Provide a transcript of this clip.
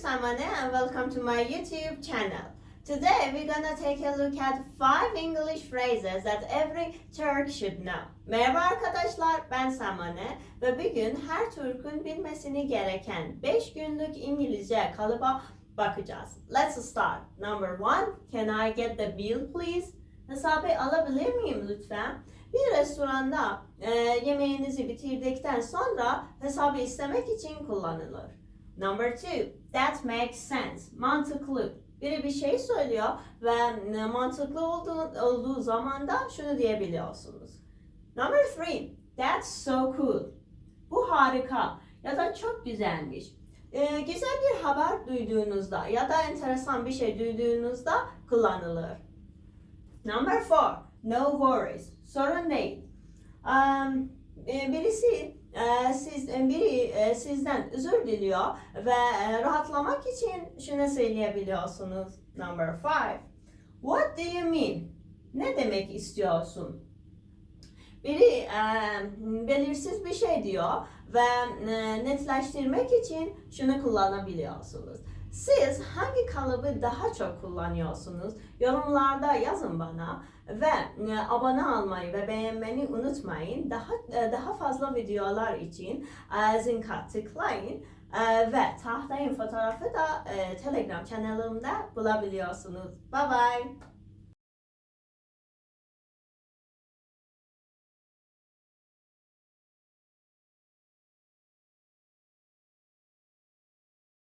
Samane and welcome to my YouTube channel. Today we're gonna take a look at five English phrases that every Turk should know. Merhaba arkadaşlar, ben Samane ve bugün her Türk'ün bilmesini gereken 5 günlük İngilizce kalıba bakacağız. Let's start. Number one, can I get the bill please? Hesabı alabilir miyim lütfen? Bir restoranda e, yemeğinizi bitirdikten sonra hesabı istemek için kullanılır. Number two, that makes sense. Mantıklı. Biri bir şey söylüyor ve e, mantıklı olduğu, olduğu zaman da şunu diyebiliyorsunuz. Number three, that's so cool. Bu harika ya da çok güzelmiş. E, güzel bir haber duyduğunuzda ya da enteresan bir şey duyduğunuzda kullanılır. Number four, no worries. Sorun değil. Um, birisi siz e, biri e, sizden özür diliyor ve e, rahatlamak için şunu söyleyebiliyorsunuz. Number five. What do you mean? Ne demek istiyorsun? Biri belirsiz bir şey diyor ve netleştirmek için şunu kullanabiliyorsunuz. Siz hangi kalıbı daha çok kullanıyorsunuz? Yorumlarda yazın bana ve e, abone olmayı ve beğenmeyi unutmayın. Daha e, daha fazla videolar için e, zinka tıklayın ve tahtayın fotoğrafı da Telegram kanalımda bulabiliyorsunuz. Bye bye.